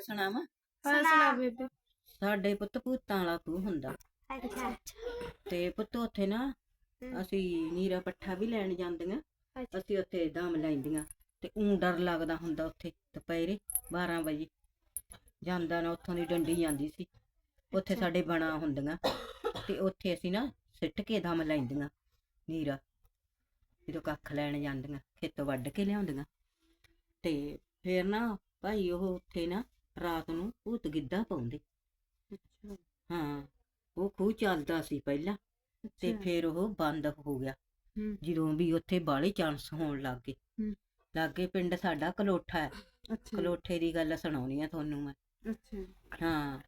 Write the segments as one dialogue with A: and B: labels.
A: ਸੁਣਾਵਾ?
B: ਸੁਣਾ। ਬੇਬੇ।
A: ਸਾਡੇ ਪੁੱਤ ਭੂਤਾਂ ਵਾਲਾ ਖੂਹ ਹੁੰਦਾ।
B: ਅੱਛਾ
A: ਤੇ ਪੁੱਤ ਉੱਥੇ ਨਾ ਅਸੀਂ ਨੀਰਾ ਪੱਠਾ ਵੀ ਲੈਣ ਜਾਂਦੀਆਂ।
B: ਅੱਛਾ।
A: ਅਸੀਂ ਉੱਥੇ ਦਮ ਲੈਂਦੀਆਂ। ਤੇ ਉਂ ਡਰ ਲੱਗਦਾ ਹੁੰਦਾ ਉੱਥੇ ਦੁਪਹਿਰੇ 12 ਵਜੇ। ਜਾਂਦਾ ਨਾ ਉੱਥੋਂ ਦੀ ਡੰਡੀ ਜਾਂਦੀ ਸੀ। ਉੱਥੇ
B: ਅੱਛਾ।
A: ਸਾਡੇ ਬਣਾ ਹੁੰਦੀਆਂ। ਤੇ ਉੱਥੇ ਅਸੀਂ ਨਾ ਸਿੱਟ ਕੇ ਦਮ ਲੈਂਦੀਆਂ ਨੀਰਾ। ਜਦੋਂ ਕੱਖ ਲੈਣ ਜਾਂਦੀਆਂ ਖੇਤੋਂ ਵੱਢ ਕੇ ਲਿਆਉਂਦੀਆਂ। ਤੇ ਫੇਰ ਨਾ ਭਾਈ ਉਹ ਉੱਥੇ ਨਾ ਰਾਤ ਨੂੰ ਭੂਤ ਗਿੱਧਾ ਪਾਉਂਦੇ।
B: ਅੱਛਾ।
A: ਹਾਂ ਉਹ ਖੂਹ ਚੱਲਦਾ ਸੀ ਪਹਿਲਾਂ ਤੇ। ਫਿਰ ਉਹ ਬੰਦ ਹੋ ਗਿਆ।
B: ਹੂੰ।
A: ਜਦੋਂ ਵੀ ਉੱਥੇ ਬਾਹਲੇ ਚਾਂਸ ਹੋਣ ਲੱਗ ਗਏ।
B: ਹੂੰ।
A: ਲੱਗੇ ਪਿੰਡ ਸਾਡਾ ਕਲੋਠਾ ਹੈ।
B: ਅੱਛਾ।
A: ਕਲੋਠੇ ਦੀ ਗੱਲ ਸੁਣਾਉਣੀ ਆ ਤੁਹਾਨੂੰ ਮੈਂ।
B: ਅੱਛਾ।
A: ਹਾਂ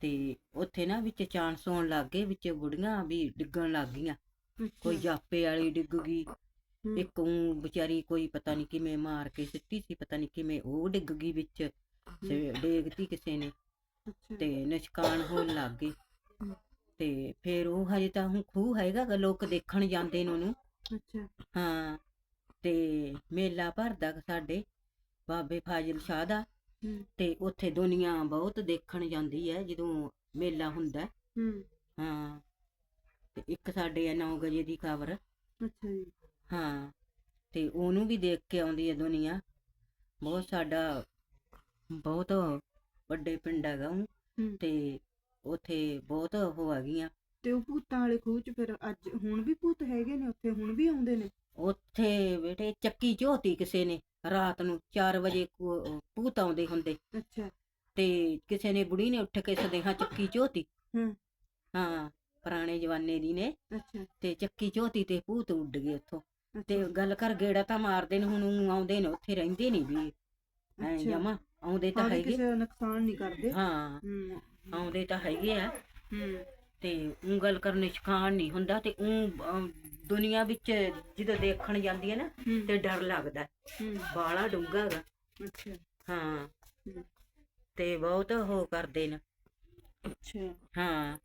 A: ਤੇ ਉੱਥੇ ਨਾ ਵਿੱਚ ਚਾਂਸ ਹੋਣ ਲੱਗ ਗਏ ਵਿੱਚ ਬੁੜੀਆਂ ਵੀ ਡਿੱਗਣ ਲੱਗ ਗਈਆਂ। ਕੋਈ ਜਾਪੇ ਵਾਲੀ ਡਿੱਗ ਗਈ
B: ਹੂੰ।
A: ਇੱਕ ਉਹ ਵਿਚਾਰੀ ਕੋਈ ਪਤਾ ਨਹੀਂ ਕਿਵੇਂ ਮਾਰ ਕੇ ਸਿੱਟੀ ਸੀ ਪਤਾ ਨਹੀਂ ਕਿਵੇਂ ਉਹ ਡਿੱਗ ਗਈ ਵਿੱਚ। ਤੇ ਡੇਗਤੀ ਕਿਸੇ ਨੇ ਤੇ ਨਿਸ਼ਕਾਨ ਹੋਣ ਲੱਗ
B: ਹਮ।
A: ਤੇ ਫਿਰ ਉਹ ਹਜੇ ਤਾਂ ਹੁਣ ਖੂਹ ਹੈਗਾ ਗਾ, ਲੋਕ ਦੇਖਣ ਜਾਂਦੇ ਨੇ ਉਹਨੂੰ।
B: ਅੱਛਾ।
A: ਹਾਂ ਤੇ ਮੇਲਾ ਭਰਦਾ ਗਾ ਸਾਡੇ ਬਾਬੇ ਫਾਜ਼ਿਲ ਸ਼ਾਹ ਦਾ।
B: ਹੂੰ
A: ਤੇ ਉੱਥੇ ਦੁਨੀਆ ਬਹੁਤ ਦੇਖਣ ਜਾਂਦੀ ਹੈ ਜਦੋਂ ਮੇਲਾ ਹੁੰਦਾ।
B: ਹੂੰ
A: ਹਾਂ ਤੇ ਇੱਕ ਸਾਡੇ ਆ 9 ਵਜੇ ਦੀ ਖਬਰ।
B: ਅੱਛਾ ਜੀ।
A: ਹਾਂ ਤੇ ਉਹਨੂੰ ਵੀ ਦੇਖ ਕੇ ਆਉਂਦੀ ਹੈ ਦੁਨੀਆ। ਬਹੁਤ ਸਾਡਾ ਬਹੁਤ ਵੱਡੇ ਪਿੰਡ ਹੈਗਾ ਉਹ
B: ਹੂੰ।
A: ਤੇ ਉੱਥੇ ਬਹੁਤ ਉਹ ਹੈਗੀਆਂ।
B: ਤੇ ਉਹ ਭੂਤਾਂ ਵਾਲੇ ਖੂਹ ਚ ਫਿਰ ਅੱਜ ਹੁਣ ਵੀ ਭੂਤ ਹੈਗੇ ਨੇ ਉੱਥੇ ਹੁਣ ਵੀ ਆਉਂਦੇ ਨੇ?
A: ਉੱਥੇ ਬੇਟੇ ਚੱਕੀ ਝੋਤੀ ਕਿਸੇ ਨੇ ਰਾਤ ਨੂੰ 4 ਵਜੇ ਕੋ- ਭੂਤ ਆਉਂਦੇ ਹੁੰਦੇ।
B: ਅੱਛਾ।
A: ਤੇ ਕਿਸੇ ਨੇ ਬੁੜੀ ਨੇ ਉੱਠ ਕੇ ਸਦੇਹਾ ਚੱਕੀ ਝੋਤੀ।
B: ਹੂੰ।
A: ਹਾਂ ਪੁਰਾਣੇ ਜਵਾਨੇ ਦੀ ਨੇ।
B: ਅੱਛਾ।
A: ਤੇ ਚੱਕੀ ਝੋਤੀ ਤੇ ਭੂਤ ਉੱਡ ਗਏ ਉੱਥੋਂ। ਤੇ
B: ਅੱਛਾ।
A: ਗੱਲ ਕਰ ਗੇੜਾ ਤਾਂ ਮਾਰਦੇ ਨੇ ਹੁਣ ਊਂ ਆਉਂਦੇ ਨੇ ਉੱਥੇ ਰਹਿੰਦੇ ਨਹੀਂ ਵੀ। ਐ
B: ਅੱਛਾ।
A: ਜਮਾ। ਆਉਂਦੇ ਤਾਂ
B: ਹਾਂ
A: ਹੈਗੇ।
B: ਕਿਸੇ ਦਾ ਨੁਕਸਾਨ ਨਹੀਂ ਕਰਦੇ।
A: ਹਾਂ
B: ਹੂੰ।
A: ਆਉਂਦੇ ਤਾਂ ਹੈਗੇ ਆ।
B: ਹੂੰ।
A: ਤੇ ਊਂ ਗੱਲ ਕਰਨ ਸ਼ਿਕਾਨ ਨਹੀਂ ਹੁੰਦਾ ਤੇ ਊਂ ਦੁਨੀਆ ਵਿੱਚ ਜਦੋਂ ਦੇਖਣ ਜਾਂਦੀ ਹੈ ਨਾ
B: ਹੂੰ।
A: ਤੇ ਡਰ ਲੱਗਦਾ।
B: ਹੂੰ।
A: ਬਾਲਾ ਡੂੰਘਾ ਗਾ
B: ਅੱਛਾ।
A: ਹਾਂ।
B: ਹੂੰ।
A: ਤੇ ਬਹੁਤ ਉਹ ਕਰਦੇ ਨੇ।
B: ਅੱਛਾ।
A: ਹਾਂ।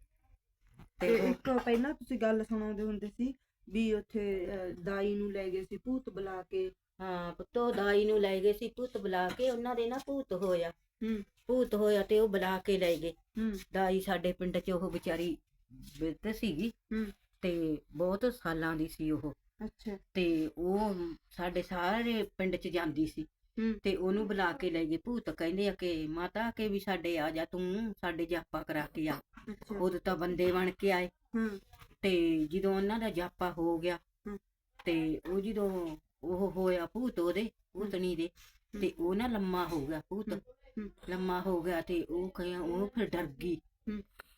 B: ਤੇ
A: ਤੇ ਉਹ-
B: ਇੱਕ ਪਹਿਲਾਂ ਤੁਸੀਂ ਗੱਲ ਸੁਣਾਉਂਦੇ ਹੁੰਦੇ ਸੀ ਵੀ ਉੱਥੇ ਅਹ, ਦਾਈ ਨੂੰ ਲੈ ਗਏ ਸੀ ਭੂਤ ਬੁਲਾ ਕੇ।
A: ਹਾਂ ਪੁੱਤੋ ਦਾਈ ਨੂੰ ਲੈ ਗਏ ਸੀ ਭੂਤ ਬੁਲਾ ਕੇ ਉਹਨਾਂ ਦੇ ਨਾ ਭੂਤ ਹੋਇਆ।
B: ਹੂੰ।
A: ਭੂਤ ਹੋਇਆ ਤੇ ਉਹ ਬੁਲਾ ਕੇ ਲੈ ਗਏ।
B: ਹੂੰ।
A: ਦਾਈ ਸਾਡੇ ਪਿੰਡ 'ਚ ਉਹ ਵਿਚਾਰੀ ਬਿਰਧ ਸੀਗੀ।
B: ਹੂੰ।
A: ਤੇ ਬਹੁਤ ਸਾਲਾਂ ਦੀ ਸੀ ਉਹ।
B: ਅੱਛਾ।
A: ਤੇ ਉਹ ਸਾਡੇ ਸਾਰੇ ਪਿੰਡ 'ਚ ਜਾਂਦੀ ਸੀ।
B: ਹੂੰ।
A: ਤੇ ਉਹਨੂੰ ਬੁਲਾ ਕੇ ਲੈ ਗਏ। ਭੂਤ ਕਹਿੰਦੇ ਆ ਕਿ ਮਾਤਾ ਕੇ ਵੀ ਸਾਡੇ ਆ ਜਾ ਤੂੰ ਸਾਡੇ ਜਾਪਾ ਕਰਾ ਕੇ ਆ। ਉਦੋਂ ਤਾਂ ਬੰਦੇ ਬਣ ਕੇ ਆਏ।
B: ਹੂੰ।
A: ਤੇ ਜਦੋਂ ਉਹਨਾਂ ਦਾ ਜਾਪਾ ਹੋ ਗਿਆ। ਤੇ ਉਹ ਜਦੋਂ ਉਹ ਹੋਇਆ ਭੂਤ ਉਹਦੇ ਭੂਤਣੀ ਦੇ ਤੇ ਉਹ ਨਾ ਲੰਮਾ ਹੋ ਗਿਆ ਭੂਤ। ਲੰਮਾ ਹੋ ਗਿਆ ਤੇ ਉਹ ਕਹਿਆ ਉਹ ਫਿਰ ਡਰ ਗਈ।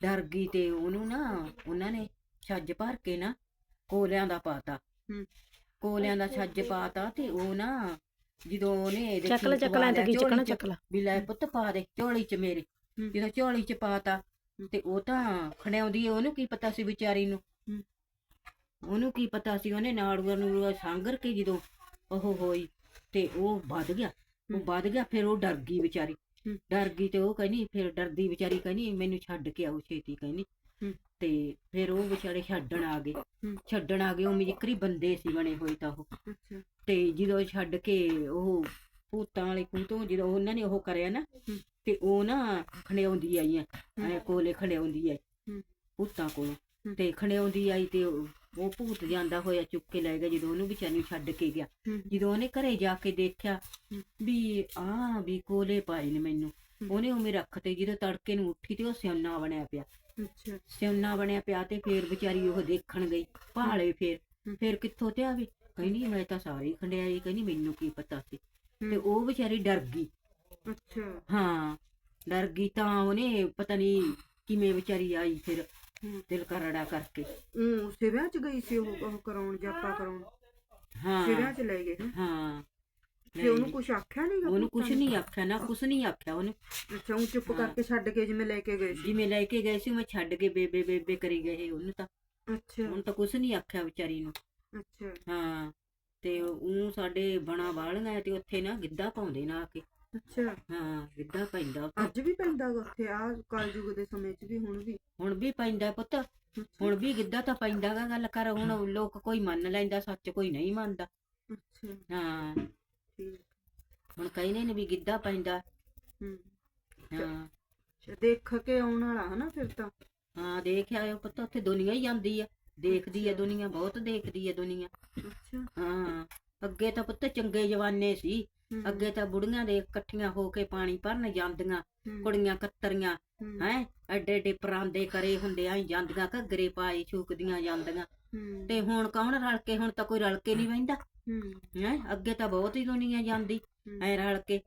A: ਡਰ ਗਈ ਤੇ ਉਹਨੂੰ ਨਾ ਉਹਨਾਂ ਨੇ ਛੱਜ ਭਰ ਕੇ ਨਾ ਕੋਲਿਆਂ ਦਾ ਪਾਤਾ। ਕੋਲਿਆਂ ਦਾ ਛੱਜ ਪਾਤਾ ਤੇ ਉਹ ਨਾ ਜਦੋਂ ਉਹਨੇ ਇਹਦੇ
C: ਚੱਕ ਲੈ
A: ਚ
C: ਚੱਕ ਲੈ
A: ਪਾ
C: ਤਾਂ ਕੀ ਚੱਕਣਾ
A: ਝੋਲੀ ਚ,
C: ਚੱਕ ਲੈ
A: ਵੀ ਲੈ ਪੁੱਤ ਪਾ ਦੇ ਝੋਲੀ ਚ ਮੇਰੇ। ਜਦੋਂ ਝੋਲੀ ਚ ਪਾਤਾ। ਤੇ ਉਹ ਤਾਂ ਖੜਿਆਉਂਦੀ ਉਹਨੂੰ ਕੀ ਪਤਾ ਸੀ ਵਿਚਾਰੀ ਨੂੰ। ਉਹਨੂੰ ਕੀ ਪਤਾ ਸੀ ਉਹਨੇ ਨਾੜੂਆਂ ਨੂੰ ਸਾਂਗਰ ਕੇ ਜਦੋਂ ਉਹ ਹੋਈ ਤੇ ਉਹ ਵੱਧ ਗਿਆ ਉਹ। ਵੱਧ ਗਿਆ ਫਿਰ ਉਹ ਡਰ ਗਈ ਵਿਚਾਰੀ। ਡਰ ਗਈ ਤੇ ਉਹ ਕਹਿੰਦੀ ਫਿਰ ਡਰਦੀ ਵਿਚਾਰੀ ਕਹਿੰਦੀ ਮੈਨੂੰ ਛੱਡ ਕੇ ਆਓ ਛੇਤੀ ਕਹਿੰਦੀ। ਤੇ ਫਿਰ ਉਹ ਵਿਚਾਰੇ ਛੱਡਣ ਆ ਗਏ। ਛੱਡਣ ਆ ਗਏ ਉਹ ਮਿਜਕਰੀ ਬੰਦੇ ਸੀ ਬਣੇ ਹੋਏ ਤਾਂ ਉਹ
B: ਅੱਛਾ
A: ਤੇ ਜਦੋਂ ਛੱਡ ਕੇ ਉਹ ਭੂਤਾਂ ਵਾਲੇ ਖੂਹ ਤੋਂ ਜਦੋਂ ਉਹਨਾਂ ਨੇ ਉਹ ਕਰਿਆ ਨਾ। ਤੇ ਉਹ ਨਾ ਖੜਿਆਉਂਦੀ ਆਈ। ਐ ਕੋਲੇ ਖੜਿਆਉਂਦੀ ਆਈ
B: ਹਮ।
A: ਭੂਤਾਂ ਕੋਲੋਂ
B: ਹਮ।
A: ਤੇ ਖੜਿਆਉਂਦੀ ਆਈ ਤੇ ਉਹ ਉਹ ਭੂਤ ਜਾਂਦਾ ਹੋਇਆ ਚੁੱਕ ਕੇ ਲੈ ਗਿਆ ਜਦੋਂ ਉਹਨੂੰ ਵਿਚਾਰੀ ਨੂੰ ਛੱਡ ਕੇ ਗਿਆ। ਜਦੋਂ ਉਹਨੇ ਘਰੇ ਜਾ ਕੇ ਦੇਖਿਆ। ਵੀ ਆ ਵੀ ਕੋਲੇ ਪਾਏ ਨੇ ਮੈਨੂੰ। ਉਹਨੇ ਉਵੇਂ ਰੱਖ ਤੇ ਜਦੋਂ ਤੜਕੇ ਨੂੰ ਉੱਠੀ ਤੇ ਉਹ ਸਿਉਨਾ ਬਣਿਆ ਪਿਆ।
B: ਅੱਛਾ।
A: ਸਿਉਨਾ ਬਣਿਆ ਪਿਆ ਤੇ ਫੇਰ ਵਿਚਾਰੀ ਉਹ ਦੇਖਣ ਗਈ ਭਾਲੇ ਫੇਰ। ਫੇਰ ਕਿੱਥੋਂ ਤੇ ਆਵੇ? ਕਹਿੰਦੀ ਮੈਂ ਤਾਂ ਸਾਰੀ ਖੰਡਿਆਈ ਕਹਿੰਦੀ ਮੈਨੂੰ ਕੀ ਪਤਾ ਸੀ। ਤੇ ਉਹ ਵਿਚਾਰੀ ਡਰ ਗਈ।
B: ਅੱਛਾ।
A: ਹਾਂ ਡਰ ਗਈ ਤਾਂ ਉਹਨੇ ਪਤਾ ਨਹੀਂ ਕਿਵੇਂ ਵਿਚਾਰੀ ਆਈ ਫਿਰ। ਦਿਲ ਕਰੜਾ ਕਰਕੇ।
B: ਉਹ ਸਿਵਿਆਂ ਚ ਗਈ ਸੀ ਉਹ ਉਹ ਕਰਾਉਣ ਜਾਪਾ ਕਰਾਉਣ।
A: ਹਾਂ।
B: ਸਿਵਿਆਂ ਚ ਲੈ ਗਏ ਹੈਂ?
A: ਹਾਂ।
B: ਤੇ ਉਹਨੂੰ ਕੁਝ ਆਖਿਆ ਨਹੀਂ
A: ਉਹਨੂੰ ਕੁਛ ਨਹੀਂ ਆਖਿਆ ਨਾ ਕੁਛ ਨਹੀਂ ਆਖਿਆ ਉਹਨੂੰ।
B: ਅੱਛਾ ਉਹ ਚੁੱਪ। ਕਰਕੇ ਛੱਡ ਕੇ ਜਿਵੇਂ ਲੈ ਕੇ ਗਏ ਸੀ।
A: ਜਿਵੇਂ ਲੈ ਕੇ ਗਏ ਸੀ ਮੈਂ ਛੱਡ ਕੇ ਬੇਬੇ ਬੇਬੇ ਕਰੀ ਗਏ ਉਹਨੂੰ ਤਾਂ।
B: ਅੱਛਾ।
A: ਉਹਨੂੰ ਤਾਂ ਕੁਛ ਨਹੀਂ ਆਖਿਆ ਵਿਚਾਰੀ ਨੂੰ।
B: ਅੱਛਾ।
A: ਹਾਂ। ਤੇ ਉਹ ਸਾਡੇ ਬਣਾ ਵਾਲੀਆਂ ਤੇ ਉੱਥੇ ਨਾ ਗਿੱਧਾ ਪਾਉਂਦੇ ਨਾ ਆ ਕੇ।
B: ਅੱਛਾ।
A: ਹਾਂ ਗਿੱਧਾ ਪੈਂਦਾ ਉੱਥੇ।
B: ਅੱਜ ਵੀ ਪੈਂਦਾ ਗਾ ਉੱਥੇ ਆ ਕਲਯੁਗ ਦੇ ਸਮੇਂ 'ਚ ਵੀ ਹੁਣ ਵੀ।
A: ਹੁਣ ਵੀ ਪੈਂਦਾ ਪੁੱਤ। ਹੁਣ ਵੀ ਗਿੱਧਾ ਤਾਂ ਪੈਂਦਾ ਗਾ ਗੱਲ ਕਰ ਹੁਣ ਲੋਕ ਕੋਈ ਮੰਨ ਲੈਂਦਾ ਸੱਚ ਕੋਈ ਨਹੀਂ ਮੰਨਦਾ।
B: ਅੱਛਾ।
A: ਹਾਂ।
B: ਠੀਕ।
A: ਹੁਣ ਕਹਿੰਦੇ ਨੇ ਵੀ ਗਿੱਧਾ ਪੈਂਦਾ।
B: ਹੂੰ।
A: ਹਾਂ।
B: ਅੱਛਾ, ਦੇਖ ਕੇ ਆਉਣ ਵਾਲਾ ਹਨਾ ਫਿਰ ਤਾਂ।
A: ਹਾਂ ਦੇਖ ਆਇਓ ਪੁੱਤ ਉੱਥੇ ਦੁਨੀਆ ਹੀ ਜਾਂਦੀ ਆ। ਦੇਖਦੀ ਆ ਦੁਨੀਆ ਬਹੁਤ ਦੇਖਦੀ ਆ ਦੁਨੀਆ।
B: ਅੱਛਾ।
A: ਹਾਂ। ਅੱਗੇ ਤਾਂ ਪੁੱਤ ਚੰਗੇ ਜਵਾਨੇ ਸੀ।
B: ਹਮ,
A: ਅੱਗੇ ਤਾਂ ਬੁੜੀਆਂ ਦੇ ਇਕੱਠੀਆਂ ਹੋ ਕੇ ਪਾਣੀ ਭਰਨ ਜਾਂਦੀਆਂ
B: ਹਮ,
A: ਕੁੜੀਆਂ ਕੱਤਰੀਆਂ
B: ਹਮ,
A: ਹੈ ਐਡੇ ਐਡੇ ਪਰਾਂਦੇ ਕਰੇ ਹੁੰਦੇ ਆਂ ਜਾਂਦੀਆਂ ਘੱਗਰੇ ਪਾਈ ਛੂਕਦੀਆਂ ਜਾਂਦੀਆਂ।
B: ਹਮ,
A: ਤੇ ਹੁਣ ਕੌਣ ਰਲ ਕੇ ਹੁਣ ਤਾਂ ਕੋਈ ਰਲ ਕੇ ਨਹੀਂ ਬਹਿੰਦਾ
B: ਹਮ,
A: ਹੈ ਅੱਗੇ ਤਾਂ ਬਹੁਤ ਹੀ ਦੁਨੀਆ ਜਾਂਦੀ
B: ਹਮ,
A: ਐ ਰਲ ਕੇ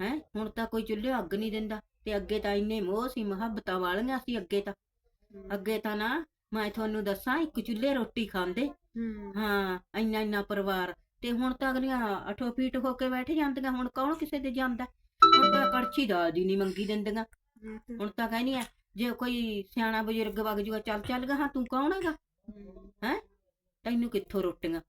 A: ਹੈ ਹੁਣ ਤਾਂ ਕੋਈ ਚੁੱਲ੍ਹੇ ਅੱਗ ਨਹੀਂ ਦਿੰਦਾ। ਤੇ ਅੱਗੇ ਤਾਂ ਇੰਨੇ ਮੋਹ ਸੀ ਮੁਹੱਬਤਾਂ ਵਾਲੀਆਂ ਸੀ ਅੱਗੇ ਤਾਂ।
B: ਹਮ,
A: ਅੱਗੇ ਤਾਂ ਨਾ ਮੈਂ ਤੁਹਾਨੂੰ ਦੱਸਾਂ ਇੱਕ ਚੁੱਲ੍ਹੇ ਰੋਟੀ ਖਾਂਦੇ।
B: ਹਮ,
A: ਹਾਂ ਇੰਨਾ ਇੰਨਾ ਪਰਿਵਾਰ ਤੇ ਹੁਣ ਤਾਂ ਅਗਲੀਆਂ ਅਠੋ ਫੀਟ ਹੋ ਕੇ ਬੈਠ ਜਾਂਦੀਆਂ ਹੁਣ ਕੌਣ ਕਿਸੇ ਦੇ ਜਾਂਦਾ? ਹੁਣ ਤਾਂ ਕੜਛੀ ਦਾਲ ਦੀ ਨਹੀਂ ਮੰਗੀ ਦਿੰਦੀਆਂ।
B: ਤਾਂ-
A: ਹੁਣ ਤਾਂ ਕਹਿੰਦੀ ਆ ਜੇ ਕੋਈ ਸਿਆਣਾ ਬਜ਼ੁਰਗ ਵਗ ਜੂਗਾ ਚੱਲ ਚੱਲ ਗਾ ਹਾਂ ਤੂੰ ਕੌਣ ਹੈਗਾ?
B: ਹਮ,
A: ਤੈਨੂੰ ਕਿੱਥੋਂ ਰੋਟੀਆਂ?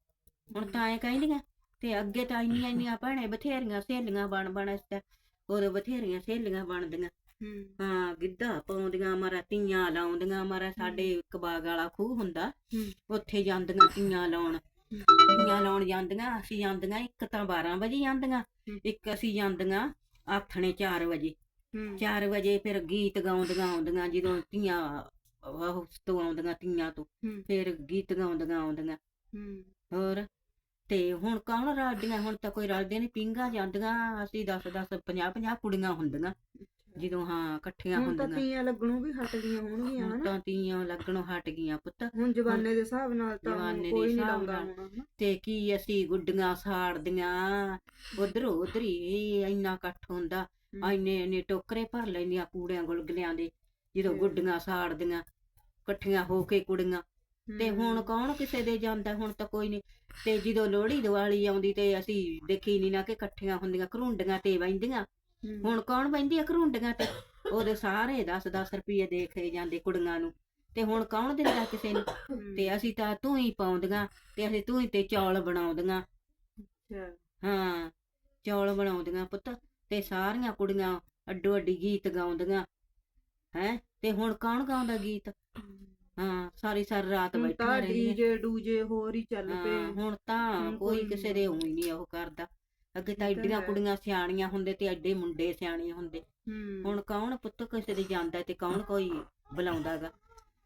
A: ਹੁਣ ਤਾਂ ਐ ਕਹਿੰਦੀਆਂ ਤੇ ਅੱਗੇ ਤਾਂ ਇੰਨੀਆਂ ਇੰਨੀਆਂ ਭੈਣੇ ਬਥੇਰੀਆਂ ਸਹੇਲੀਆਂ ਬਣ ਬਣ ਇਸ ਉਦੋਂ ਬਥੇਰੀਆਂ ਸਹੇਲੀਆਂ ਬਣਦੀਆਂ। ਹਾਂ। ਗਿੱਧਾ ਪਾਉਂਦੀਆਂ ਮਾਰਾ ਤੀਆਂ ਲਾਉਂਦੀਆਂ ਮਾਰਾ ਸਾਡੇ ਇੱਕ ਬਾਗ ਵਾਲਾ ਖੂਹ ਹੁੰਦਾ ਉੱਥੇ ਜਾਂਦੀਆਂ ਤੀਆਂ ਲਾਉਣ। ਤੀਆਂ ਲਾਉਣ ਜਾਂਦੀਆਂ ਅਸੀਂ ਜਾਂਦੀਆਂ ਇੱਕ ਤਾਂ 12 ਵਜੇ ਜਾਂਦੀਆਂ। ਇੱਕ ਅਸੀਂ ਜਾਂਦੀਆਂ ਆਥਣੇ 4 ਵਜੇ।
B: ਹਮ,
A: 4 ਵਜੇ ਫਿਰ ਗੀਤ ਗਾਉਂਦੀਆਂ ਆਉਂਦੀਆਂ ਜਦੋਂ ਤੀਆਂ ਉਹ ਤੋਂ ਆਉਂਦੀਆਂ ਤੀਆਂ ਤੋਂ ਫਿਰ ਗੀਤ ਗਾਉਂਦੀਆਂ ਆਉਂਦੀਆਂ। ਹੋਰ ਤੇ ਹੁਣ ਕੌਣ ਰਲਦੀਆਂ? ਹੁਣ ਤਾਂ ਕੋਈ ਰਲਦੇ ਨਹੀਂ ਪਿੰਗਾ ਜਾਂਦੀਆਂ ਅਸੀਂ 10 10 50 50 ਕੁੜੀਆਂ ਹੁੰਦੀਆਂ। ਜਦੋਂ ਹਾਂ ਇਕੱਠੀਆਂ
B: ਹੁਣ ਤਾਂ
A: ਹੁੰਦੀਆਂ।
B: ਤੀਆਂ ਲੱਗਣੋਂ ਵੀ ਹਟ ਗਈਆਂ ਹੋਣਗੀਆਂ
A: ਹੁਣ
B: ਹਨਾ?
A: ਤਾਂ ਤੀਆਂ ਲੱਗਣੋਂ ਹਟ ਗਈਆਂ ਪੁੱਤ।
B: ਹੁਣ ਜਵਾਨੇ ਦੇ ਹਿਸਾਬ ਨਾਲ ਤਾਂ
A: ਜ਼ਮਾਨੇ ਦੇ
B: ਕੋਈ ਨਹੀਂ
A: ਹਿਸਾਬ
B: ਲਾਉਂਦਾ
A: ਨਾਲ।
B: ਹੋਣਾ।
A: ਤੇ ਕੀ ਅਸੀਂ ਗੁੱਡੀਆਂ ਸਾੜਦੀਆਂ। ਉਧਰੋਂ ਉਧਰ ਇੰਨਾ ਇਕੱਠ ਹੁੰਦਾ।
B: ਹਮ,
A: ਇੰਨੇ ਟੋਕਰੇ ਭਰ ਲੈਂਦੀਆਂ ਕੂੜਿਆਂ ਗੁਲਗਲਿਆਂ ਦੇ ਜਦੋਂ
B: ਹਮ।
A: ਗੁੱਡੀਆਂ ਸਾੜਦੀਆਂ ਇਕੱਠੀਆਂ ਹੋ ਕੇ ਕੁੜੀਆਂ। ਤੇ ਹੁਣ ਕੌਣ ਕਿਸੇ ਦੇ ਜਾਂਦਾ ਹੁਣ ਤਾਂ ਕੋਈ ਨਹੀਂ। ਤੇ ਜਦੋਂ ਲੋਹੜੀ ਦੀਵਾਲੀ ਆਉਂਦੀ ਤੇ ਅਸੀਂ ਦੇਖੀ ਨਹੀਂ ਨਾ ਕਿ ਇਕੱਠੀਆਂ ਹੁੰਦੀਆਂ ਘਰੁੰਡੀਆਂ ਤੇ ਬੈਂਦੀਆਂ ਹੁਣ ਕੌਣ ਬੈਂਦੀ ਆ ਘਰੁੰਡੀਆਂ ਤੇ? ਉਹਦੇ ਸਾਰੇ 10 10 ਰੁਪਏ ਦੇ ਕੇ ਜਾਂਦੇ ਕੁੜੀਆਂ ਨੂੰ। ਤੇ ਹੁਣ ਕੌਣ ਦਿੰਦਾ ਕਿਸੇ ਨੂੰ? ਤੇ ਅਸੀਂ ਤਾਂ ਤੂੰ ਹੀ ਪਾਉਂਦੀਆਂ ਤੇ ਅਸੀਂ ਤੂੰ ਹੀ ਤੇ ਚੌਲ ਬਣਾਉਂਦੀਆਂ।
B: ਅੱਛਾ,
A: ਹਾਂ ਚੌਲ ਬਣਾਉਂਦੀਆਂ ਪੁੱਤ ਤੇ ਸਾਰੀਆਂ ਕੁੜੀਆਂ ਅੱਡੋ ਅੱਡੀ ਗੀਤ ਗਾਉਂਦੀਆਂ। ਹੈ? ਤੇ ਹੁਣ ਕੌਣ ਗਾਉਂਦਾ ਗੀਤ? ਹਾਂ। ਸਾਰੀ ਸਾਰੀ ਰਾਤ
B: ਹੁਣ
A: ਬੈਠੀਆਂ
B: ਤਾਂ ਡੀਜੇ ਡੂਜੇ ਹੋਰ ਹੀ ਚੱਲ ਪਏ।
A: ਹੁਣ ਤਾਂ ਕੋਈ ਕਿਸੇ ਦੇ ਉਹੀ ਨਹੀਂ ਉਹ ਕਰਦਾ। ਅੱਗੇ ਤਾਂ ਐਡੀਆਂ। ਕੁੜੀਆਂ ਸਿਆਣੀਆਂ ਹੁੰਦੇ ਤੇ ਐਡੇ ਮੁੰਡੇ ਸਿਆਣੇ ਹੁੰਦੇ। ਹੁਣ ਕੌਣ ਪੁੱਤ ਕਿਸੇ ਦੇ ਜਾਂਦਾ ਤੇ ਕੌਣ ਕੋਈ ਬੁਲਾਉਂਦਾਗਾ?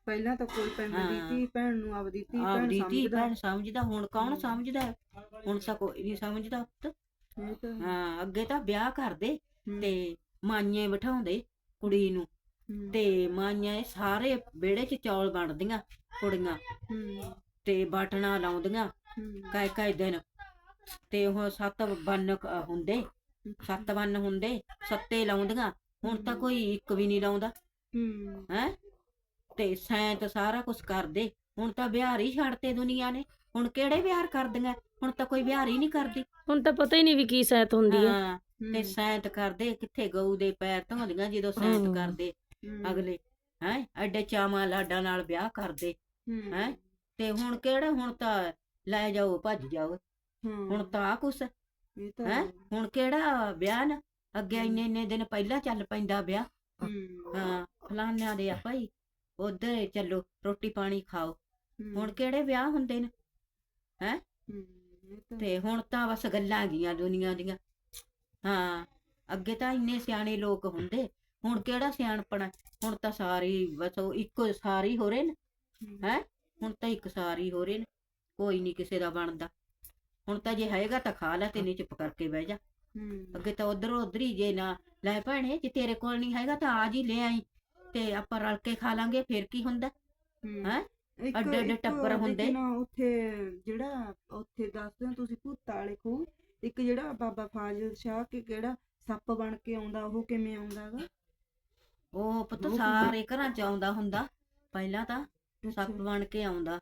B: ਪਹਿਲਾਂ ਤਾਂ ਕੋਈ ਪਿੰਡ ਦੀ। ਧੀ ਭੈਣ ਨੂੰ ਆਪਦੀ ਧੀ ਭੈਣ
A: ਆਪਦੀ ਧੀ
B: ਸਮਝਦਾ।
A: ਭੈਣ ਸਮਝਦਾ ਹੁਣ ਕੌਣ। ਸਮਝਦਾ? ਹੁਣ ਤਾਂ ਕੋਈ ਨਹੀਂ ਸਮਝਦਾ ਪੁੱਤ।
B: ਹੈ।
A: ਅੱਗੇ ਤਾਂ ਵਿਆਹ ਕਰਦੇ ਤੇ ਮਾਈਏ ਬਿਠਾਉਂਦੇ ਕੁੜੀ ਨੂੰ। ਤੇ ਮਾਈਆਂ ਸਾਰੇ ਵਿਹੜੇ 'ਚ ਚੌਲ ਬਣਦੀਆਂ ਕੁੜੀਆਂ ਤੇ ਬਾਟਣਾ ਲਾਉਂਦੀਆਂ ਕਾਇ ਕਾਇ ਦਿਨ। ਤੇ ਉਹ ਸੱਤ ਬੰਨ ਕ- ਹੁੰਦੇ ਸੱਤ ਬੰਨ ਹੁੰਦੇ ਸੱਤੇ ਲਾਉਂਦੀਆਂ ਹੁਣ ਤਾਂ ਕੋਈ ਇੱਕ ਵੀ ਨਹੀਂ ਲਾਉਂਦਾ। ਹੈ। ਤੇ ਸੈਂਤ ਸਾਰਾ ਕੁਝ ਕਰਦੇ ਹੁਣ ਤਾਂ ਵਿਹਾਰ ਹੀ ਛੱਡਤੇ ਦੁਨੀਆ ਨੇ ਹੁਣ ਕਿਹੜੇ ਵਿਹਾਰ ਕਰਦੀਆਂ ਹੁਣ ਤਾਂ ਕੋਈ ਵਿਹਾਰ ਹੀ ਨਹੀਂ ਕਰਦੀ।
C: ਹੁਣ ਤਾਂ ਪਤਾ ਹੀ ਨਹੀਂ ਵੀ ਕੀ ਸਹਿਤ ਹੁੰਦੀ ਹੈ
A: ਹਾਂ ਤੇ ਸੈਂਤ ਕਰਦੇ ਕਿੱਥੇ ਗਊ ਦੇ ਪੈਰ ਧੋਂਦੀਆਂ ਜਦੋਂ ਸੈਂਤ
C: ਹਮ।
A: ਕਰਦੇ ਅਗਲੇ ਹੈ? ਐਡੇ ਚਾਵਾਂ ਲਾਡਾਂ ਨਾਲ ਵਿਆਹ ਕਰਦੇ ਹੈਂ? ਤੇ ਹੁਣ ਕਿਹੜਾ ਹੁਣ ਤਾਂ ਲੈ ਜਾਓ ਭੱਜ ਜਾਓ। ਹੁਣ ਤਾਂ ਆ ਕੁਛ
B: ਇਹ ਤਾਂ
A: ਹੈਂ?
B: ਹੈ।
A: ਹੁਣ ਕਿਹੜਾ ਵਿਆਹ ਨਾ? ਅੱਗੇ ਇੰਨੇ ਇੰਨੇ ਦਿਨ ਪਹਿਲਾਂ ਚੱਲ ਪੈਂਦਾ ਵਿਆਹ। ਹਾਂ। ਫਲਾਨਿਆਂ ਦੇ ਆ ਭਾਈ। ਉਧਰ ਚੱਲੋ ਰੋਟੀ ਪਾਣੀ ਖਾਓ। ਹੁਣ ਕਿਹੜੇ ਵਿਆਹ ਹੁੰਦੇ ਨੇ?
B: ਇਹ ਤਾਂ
A: ਹੁਣ ਤਾਂ ਬਸ ਗੱਲਾਂ ਗੀਆਂ ਦੁਨੀਆ ਦੀਆਂ। ਹਾਂ ਅੱਗੇ ਤਾਂ ਇੰਨੇ ਸਿਆਣੇ ਲੋਕ ਹੁੰਦੇ। ਹੁਣ ਕਿਹੜਾ ਸਿਆਣਪਣਾ? ਹੁਣ ਤਾਂ ਸਾਰੀ ਬਸ ਉਹ ਇੱਕੋ ਸਾਰੀ ਹੋ ਰਹੇ ਨੇ। ਹੈਂ? ਹੁਣ ਤਾਂ ਇੱਕ ਸਾਰੀ ਹੋ ਰਹੇ ਨੇ। ਕੋਈ ਨਹੀਂ ਕਿਸੇ ਦਾ ਬਣਦਾ। ਹੁਣ ਤਾਂ ਜੇ ਹੈਗਾ ਤਾਂ ਖਾ ਲੈ ਤੇ ਨਹੀਂ ਚੁੱਪ ਕਰਕੇ ਬਹਿ ਜਾ। ਅੱਗੇ ਤਾਂ ਉਧਰ ਉਧਰ ਹੀ ਜੇ ਨਾ ਲੈ ਭੈਣੇ ਜੇ ਤੇਰੇ ਕੋਲ ਨਹੀਂ ਹੈਗਾ ਤਾਂ ਆਜ ਹੀ ਲੈ ਆਈ। ਤੇ ਆਪਾਂ ਰਲ ਕੇ ਖਾ ਲਾਂਗੇ ਫਿਰ ਕੀ ਹੁੰਦਾ? ਹੈਂ?
B: ਇੱਕ-
A: ਅੱਡੇ ਅੱਡੇ
B: ਇੱਕ
A: ਟੱਬਰ ਹੁੰਦੇ।
B: ਲੇਕਿਨ ਉੱਥੇ ਜਿਹੜਾ ਉੱਥੇ ਦੱਸਦੇ ਹੋ ਤੁਸੀਂ ਭੂਤ ਵਾਲੇ ਖੂਹ? ਇੱਕ ਜਿਹੜਾ ਬਾਬਾ ਫਾਜ਼ਲ ਸ਼ਾਹ ਕੇ ਕਿਹੜਾ ਸੱਪ ਬਣ ਕੇ ਆਉਂਦਾ ਉਹ ਕਿਵੇਂ ਆਉਂਦਾਗਾ
A: ਉਹ ਪੁੱਤ
B: ਉਹ ਕੀ-
A: ਸਾਰੇ ਘਰਾਂ ਚ ਆਉਂਦਾ ਹੁੰਦਾ ਪਹਿਲਾਂ ਤਾਂ ਸੱਪ ਬਣ ਕੇ ਆਉਂਦਾ।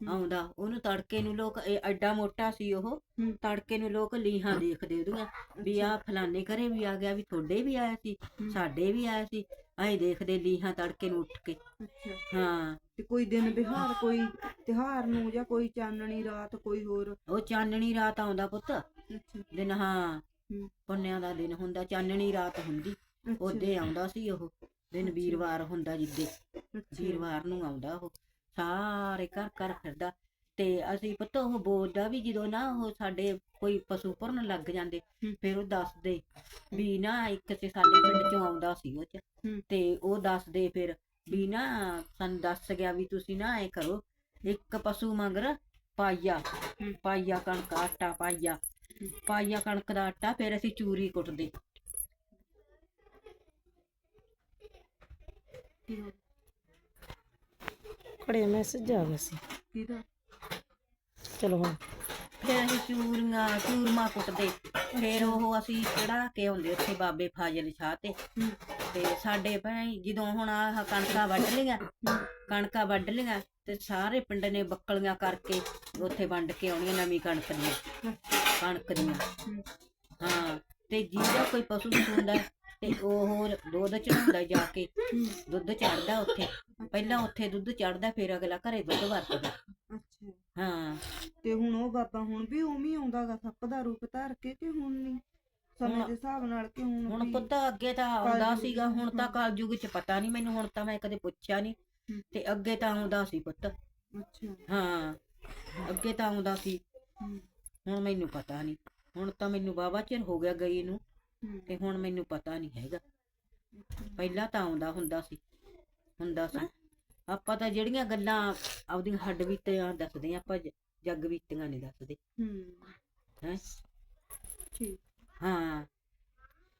A: ਆਉਂਦਾ। ਉਹਨੂੰ ਤੜਕੇ ਨੂੰ ਲੋਕ ਇਹ ਐਡਾ ਮੋਟਾ ਸੀ ਉਹ। ਤੜਕੇ ਨੂੰ ਲੋਕ ਲੀਹਾਂ ਦੇਖਦੇ ਉਹਦੀਆਂ ਵੀ ਆ ਫਲਾਣੇ ਘਰੇ ਵੀ ਆ ਗਿਆ ਵੀ ਤੁਹਾਡੇ ਵੀ ਆਇਆ ਸੀ ਸਾਡੇ ਵੀ ਆਇਆ ਸੀ। ਐਂ ਦੇਖਦੇ ਲੀਹਾਂ ਤੜਕੇ ਨੂੰ ਉੱਠ ਕੇ।
B: ਅੱਛਾ।
A: ਹਾਂ।
B: ਤੇ ਕੋਈ ਦਿਨ ਬਿਹਾਰ ਕੋਈ ਤਿਹਾਰ ਨੂੰ ਜਾਂ ਕੋਈ ਚਾਨਣੀ ਰਾਤ ਕੋਈ ਹੋਰ?
A: ਉਹ ਚਾਨਣੀ ਰਾਤ ਆਉਂਦਾ ਪੁੱਤ।
B: ਅੱਛਾ।
A: ਦਿਨ ਹਾਂ।
B: ਹਮ।
A: ਪੁੰਨਿਆਂ ਦਾ ਦਿਨ ਹੁੰਦਾ ਚਾਨਣੀ ਰਾਤ ਹੁੰਦੀ।
B: ਅੱਛਾ,
A: ਉਹਦੇ ਆਉਂਦਾ ਸੀ ਉਹ। ਦਿਨ। ਵੀਰਵਾਰ ਹੁੰਦਾ ਜਿੱਦੇ।
B: ਅੱਛਾ,
A: ਵੀਰਵਾਰ ਨੂੰ ਆਉਂਦਾ ਉਹ। ਸਾਰੇ ਘਰ ਘਰ ਫਿਰਦਾ ਤੇ ਅਸੀਂ ਪੁੱਤ ਉਹ ਬੋਲਦਾ ਵੀ ਜਦੋਂ ਨਾ ਉਹ ਸਾਡੇ ਕੋਈ ਪਸ਼ੂ ਭਰਨ ਲੱਗ ਜਾਂਦੇ
B: ਹੂੰ।
A: ਫਿਰ ਉਹ ਦੱਸਦੇ ਵੀ ਨਾ ਇੱਕ ਤੇ ਸਾਡੇ ਪਿੰਡ ਚੋਂ ਆਉਂਦਾ ਸੀ ਉਹ ਚ
B: ਹੂੰ।
A: ਤੇ ਉਹ ਦੱਸਦੇ ਫਿਰ ਵੀ ਨਾ ਸਾਨੂੰ ਦੱਸ ਗਿਆ ਵੀ ਤੁਸੀਂ ਨਾ ਐ ਕਰੋ ਇੱਕ ਪਸ਼ੂ ਮੰਗਰ ਪਾਈਆ
B: ਹੂੰ।
A: ਪਾਈਆ ਕਣਕ ਆਟਾ ਪਾਈਆ
B: ਹੂੰ।
A: ਪਾਈਆ ਕਣਕ ਦਾ ਆਟਾ ਫਿਰ ਅਸੀਂ ਚੂਰੀ ਕੁੱਟਦੇ
C: ਖੜੇ ਮੈਸੇਜ ਆ ਗਿਆ ਸੀ।
B: ਕਿਹਦਾ?
C: ਚਲੋ ਹੁਣ।
A: ਫਿਰ ਅਸੀਂ ਚੂਰੀਆਂ ਚੂਰਮਾ ਕੁੱਟਦੇ। ਫਿਰ ਉਹ ਅਸੀਂ ਚੜਾ ਕੇ ਆਉਂਦੇ ਉੱਥੇ ਬਾਬੇ ਫਾਜ਼ਲ ਸ਼ਾਹ ਤੇ। ਤੇ ਸਾਡੇ ਭਾਈ ਜਦੋਂ ਹੁਣ ਆਹ ਕਣਕਾਂ ਵੱਢ ਲਈਆਂ ਕਣਕਾਂ ਵੱਢ ਲਈਆਂ ਤੇ ਸਾਰੇ ਪਿੰਡ ਨੇ ਬੱਕਲੀਆਂ ਕਰਕੇ ਉੱਥੇ ਵੰਡ ਕੇ ਆਉਣੀਆਂ ਨਵੀਂ ਕਣਕ ਦੀਆਂ। ਕਣਕ ਦੀਆਂ।
B: ਹੂੰ।
A: ਹਾਂ ਤੇ ਜਿਹਦਾ ਕੋਈ ਪਸ਼ੂ ਹੁੰਦਾ ਤੇ ਉਹ ਦੁੱਧ ਚੜਾਉਂਦਾ ਜਾ ਕੇ। ਦੁੱਧ ਚੜਦਾ ਉੱਥੇ। ਪਹਿਲਾਂ ਉੱਥੇ ਦੁੱਧ ਚੜਦਾ ਫਿਰ ਅਗਲਾ ਘਰੇ ਦੁੱਧ ਵਰਤਦਾ।
B: ਅੱਛਾ।
A: ਹਾਂ।
B: ਤੇ ਹੁਣ ਉਹ ਬਾਬਾ ਹੁਣ ਵੀ ਉਵੇਂ ਹੀ ਆਉਂਦਾਗਾ ਸੱਪ ਦਾ ਰੂਪ ਧਾਰ ਕੇ ਕਿ ਹੁਣ ਨਹੀਂ? ਸਮੇਂ
A: ਹੁਣ-
B: ਦੇ ਹਿਸਾਬ ਨਾਲ ਕਿ ਹੁਣ
A: ਹੁਣ
B: ਵੀ-
A: ਪੁੱਤ ਅੱਗੇ ਤਾਂ ਆਉਂਦਾ ਸੀਗਾ ਹੁਣ ਤਾਂ। ਕਲਯੁਗ ਚ ਪਤਾ ਨਹੀਂ ਮੈਨੂੰ ਹੁਣ ਤਾਂ ਮੈਂ ਕਦੇ ਪੁੱਛਿਆ ਨਹੀਂ। ਤੇ ਅੱਗੇ ਤਾਂ ਆਉਂਦਾ ਸੀ ਪੁੱਤ।
B: ਅੱਛਾ।
A: ਹਾਂ ਅੱਗੇ ਤਾਂ ਆਉਂਦਾ ਸੀ। ਹੁਣ ਮੈਨੂੰ ਪਤਾ ਨਹੀਂ। ਹੁਣ ਤਾਂ ਮੈਨੂੰ ਬਾਬਾ ਚਿਰ ਹੋ ਗਿਆ ਗਈ ਨੂੰ। ਤੇ ਹੁਣ ਮੈਨੂੰ ਪਤਾ ਨਹੀਂ ਹੈਗਾ। ਪਹਿਲਾਂ ਤਾਂ ਆਉਂਦਾ ਹੁੰਦਾ ਸੀ ਹੁੰਦਾ ਸੀ। ਆਪਾਂ ਤਾਂ ਜਿਹੜੀਆਂ ਗੱਲਾਂ ਆਪਦੀਆਂ ਹੱਡ ਬੀਤੀਆਂ ਦੱਸਦੇ ਆਂ, ਆਪਾਂ ਜੱਗ ਬੀਤੀਆਂ ਨਹੀਂ ਦੱਸਦੇ।
B: ਹੂੰ।
A: ਹੈ?
B: ਠੀਕ।
A: ਹਾਂ।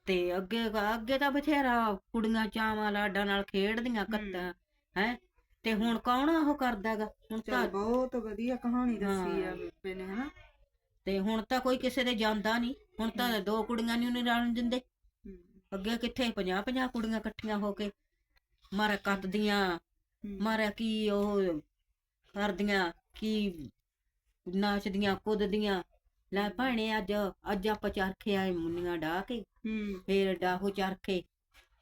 A: ਤੇ ਅੱਗੇ ਅੱਗੇ ਤਾਂ ਬਥੇਰਾ ਕੁੜੀਆਂ ਚਾਵਾਂ ਲਾਡਾਂ ਨਾਲ ਖੇਡਦੀਆਂ ਕੱਤਾਂ ਹੈ? ਤੇ ਹੁਣ ਕੌਣ ਉਹ ਕਰਦਾਗਾ? ਹੁਣ ਤਾਂ
B: ਬਹੁਤ ਵਧੀਆ ਕਹਾਣੀ ਦੱਸੀ ਆ। ਬੇਬੇ ਨੇ ਹਨਾ?
A: ਤੇ ਹੁਣ ਤਾਂ ਕੋਈ ਕਿਸੇ ਦੇ ਜਾਂਦਾ ਨਹੀਂ ਹੁਣ ਤਾਂ ਦੋ ਕੁੜੀਆਂ ਨਹੀਂ ਉਹਨੇ ਰਲਣ ਦਿੰਦੇ। ਅੱਗੇ ਕਿੱਥੇ 50 50 ਕੁੜੀਆਂ ਇਕੱਠੀਆਂ ਹੋ ਕੇ ਮਾਰਾ ਕੱਤਦੀਆਂ
B: ਹੂੰ,
A: ਮਾਰਾ ਕੀ ਉਹ ਕਰਦੀਆਂ ਕੀ ਨਾਚਦੀਆਂ ਕੁੱਦਦੀਆਂ ਲੈ ਭਾਣੇ ਅੱਜ ਅੱਜ ਆਪਾਂ ਚਰਖੇ ਆਏ ਮੁੰਨੀਆਂ ਡਾ ਕੇ ਫੇਰ ਡਾਹੋ ਚਰਖੇ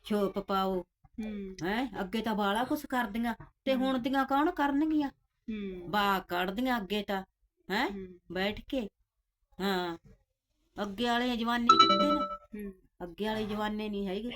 A: ਛੋਪ ਪਾਓ।
B: ਹੂੰ।
A: ਅੱਗੇ ਤਾਂ ਬਾਲਾ ਕੁਛ ਕਰਦੀਆਂ ਤੇ ਹੁਣ ਦੀਆਂ ਕੌਣ ਕਰਨਗੀਆਂ? ਬਾ ਕੱਢਦੀਆਂ ਅੱਗੇ ਤਾਂ ਹੂੰ, ਬੈਠ ਕੇ। ਹਾਂ। ਅੱਗੇ ਵਾਲੇ ਜਵਾਨੇ ਕਿੱਥੇ ਨੇ? ਅੱਗੇ ਵਾਲੇ ਜਵਾਨੇ ਨਹੀਂ ਹੈਗੇ।